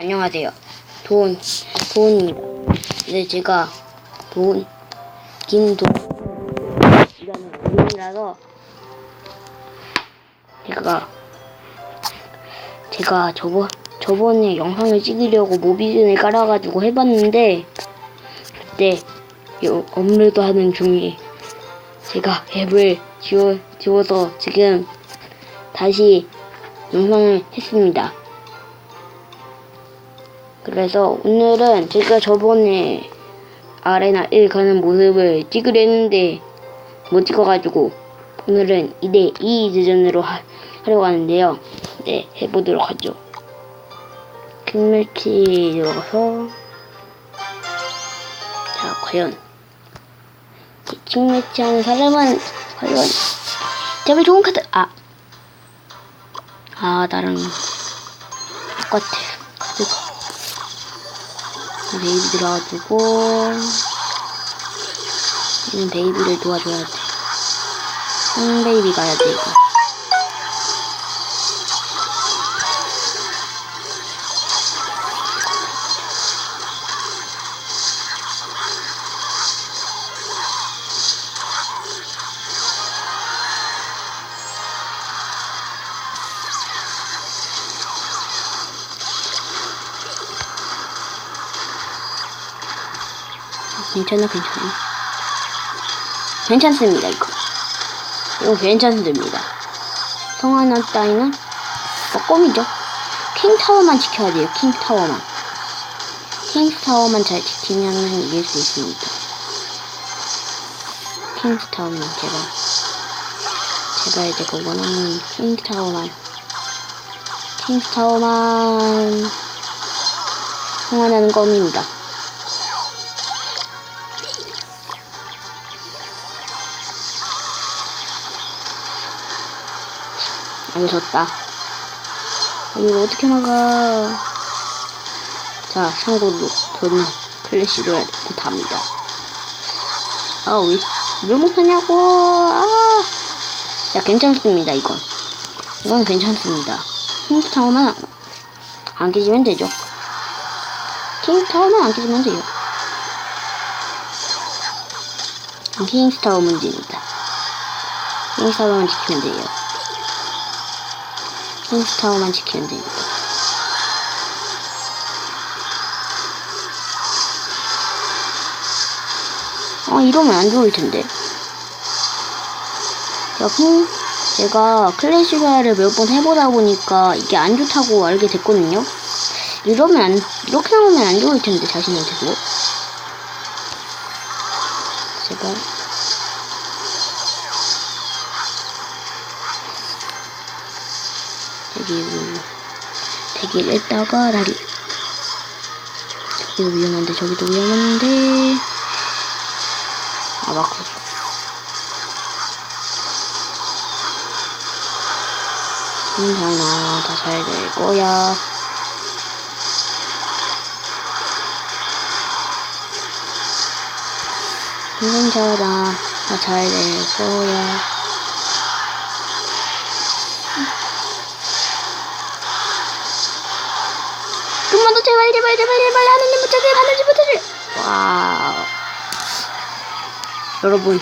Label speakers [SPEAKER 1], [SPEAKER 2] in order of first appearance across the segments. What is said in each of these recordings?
[SPEAKER 1] 안녕하세요. 돈, 돈입니다. 네, 제가 돈, 김돈, 이라는 이름이라서 제가, 제가 저번, 저번에 영상을 찍으려고 모비즌을 깔아가지고 해봤는데, 그때 요- 업로드 하는 중에 제가 앱을 지워, 지워서 지금 다시 영상을 했습니다. 그래서 오늘은 제가 저번에 아레나 1 가는 모습을 찍으려 했는데 못 찍어가지고 오늘은 2대2 대전으로 하, 하려고 하는데요. 네, 해보도록 하죠. 킹매치 들어가서 자, 과연 이 킹매치 하는 사람은 과연 제발 좋은 카드 아! 아, 나랑 똑같아. 카드가. 베이비 들어가지고 얘는 베이비를 도와줘야 돼. 응, 베이비 가야 돼 이거. 괜찮아, 괜찮아. 괜찮습니다, 이거. 이거 괜찮습니다. 성하나 따위는 뭐 껌이죠. 킹타워만 지켜야 돼요, 킹타워만. 킹스타워만 잘 지키면 이길 수 있습니다. 킹스타워만, 제발. 제발 제가 원하는 킹스타워만. 킹스타워만. 성하나는 껌입니다. 안 졌다. 이거 어떻게 막아? 자, 참고로 저는 클래시로 못합니다. 아, 왜, 왜 못하냐고! 아! 야, 괜찮습니다, 이건. 이건 괜찮습니다. 킹스타워만 안 깨지면 되죠. 킹스타워만 안 깨지면 돼요. 킹스타워 문제입니다. 킹스타워만 지키면 돼요. 킹스타워만 지키면 됩니다. 아, 이러면 안 좋을 텐데. 자, 킹, 제가 클래시가를 몇 번 해보다 보니까 이게 안 좋다고 알게 됐거든요. 이러면 안, 이렇게 나오면 안 좋을 텐데, 자신한테도. 대기, 대기를 했다가 다리. 저기도 위험한데, 저기도 위험한데. 아, 맞고. 괜찮아, 다 잘 될 거야. 괜찮아, 다 잘 될 거야. 제발 제발 제발 하느님 못하게 하느님 못하게 와우. 여러분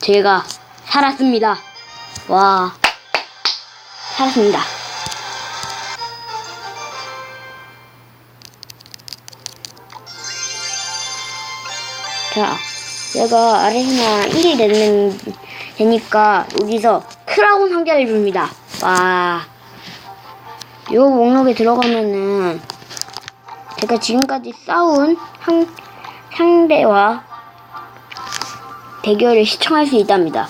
[SPEAKER 1] 제가 살았습니다. 와. 살았습니다. 자 제가 아레나 1이 되는 되니까 여기서 크라운 상자를 줍니다. 와. 요 목록에 들어가면은 제가 지금까지 싸운 상, 상대와 대결을 시청할 수 있답니다.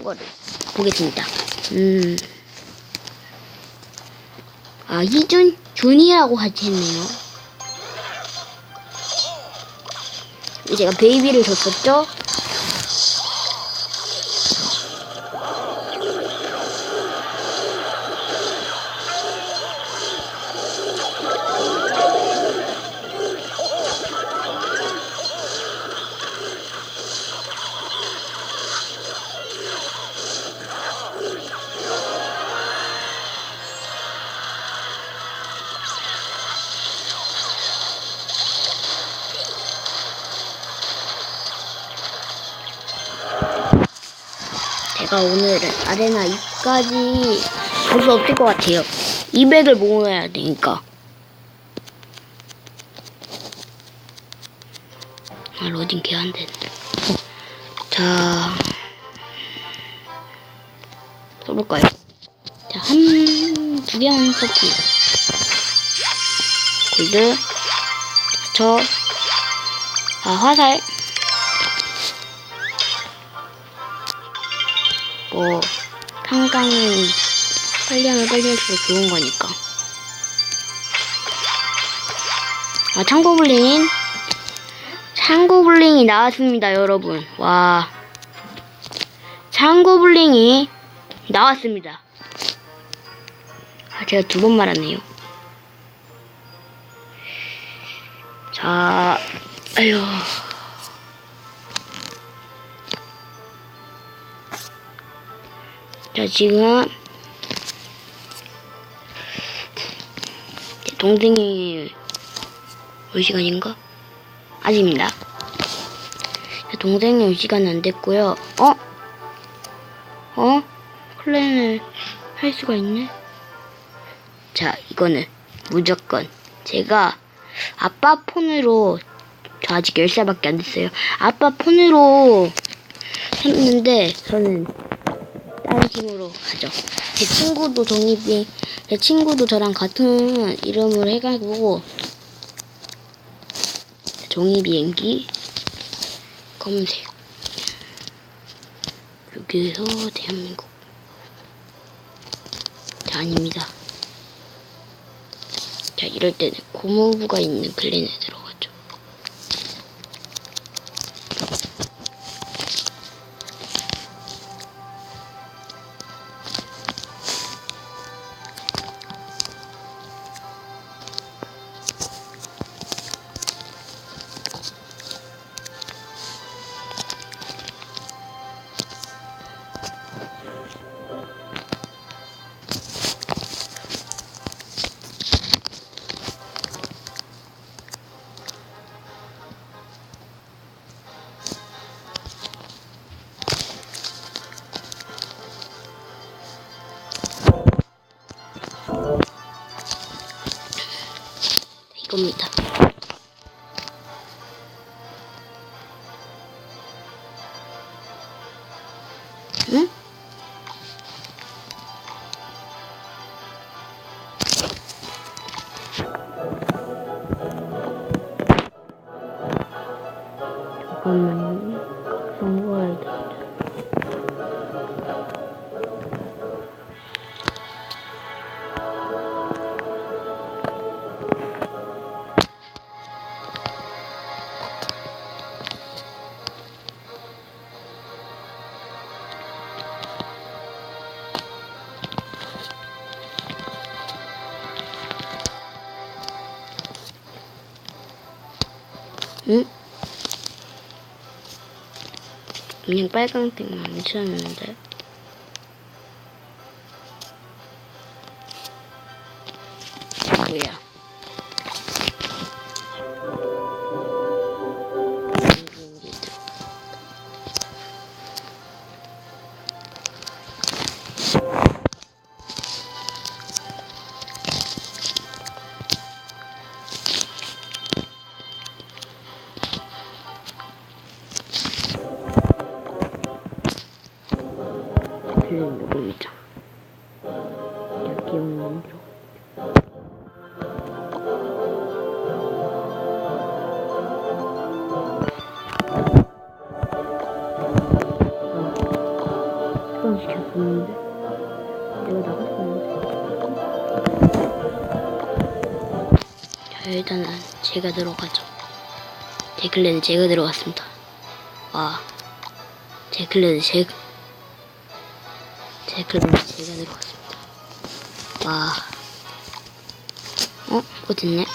[SPEAKER 1] 이거를 보겠습니다. 음. 아, 이준, 준이라고 같이 했네요. 제가 베이비를 줬었죠? 제가 오늘은 아레나 2까지 갈수 없을 것 같아요. 200을 모아야 되니까. 아, 로딩 개안 되네. 자, 써볼까요? 자, 한, 두 개만 써볼게요. 골드, 저, 아, 화살. 뭐, 평강은 빨리 하면 빨리 할수록 좋은 거니까. 아, 창고블링. 창고블링이 나왔습니다, 여러분. 와. 창고블링이 나왔습니다. 아, 제가 두 번 말았네요. 자, 아휴. 자, 지금 제 동생이 올 시간인가? 아직입니다. 제 동생이 올 시간은 안 됐고요. 어? 어? 클랜을 할 수가 있네? 자, 이거는 무조건 제가 아빠 폰으로 저 아직 10살밖에 안 됐어요. 아빠 폰으로 했는데 저는 다른 팀으로 가죠. 제 친구도 독립이, 제 친구도 저랑 같은 이름을 해가지고 종이 비행기 검은색 여기에서 대한민국 자 아닙니다. 자 이럴 때는 고무부가 있는 클랜에 들어 겁니다. 응? 잠깐만요. 응? 그냥 빨강색만 묻혔는데 필름 누구입니다 여기 없는 거. 수강 시켰었는데? 내가 나갔었는데? 자 일단은 제가 들어가죠. 제 클랜은 제가 들어갔습니다. 와 제 클랜은 제가 제 클랜은 제가 들어갔습니다 와 어? 뭐 됐네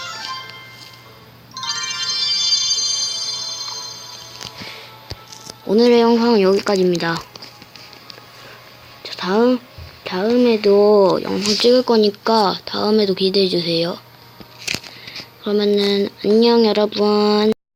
[SPEAKER 1] 오늘의 영상은 여기까지입니다. 자, 다음, 다음에도 영상 찍을 거니까 다음에도 기대해 주세요. 그러면은 안녕 여러분.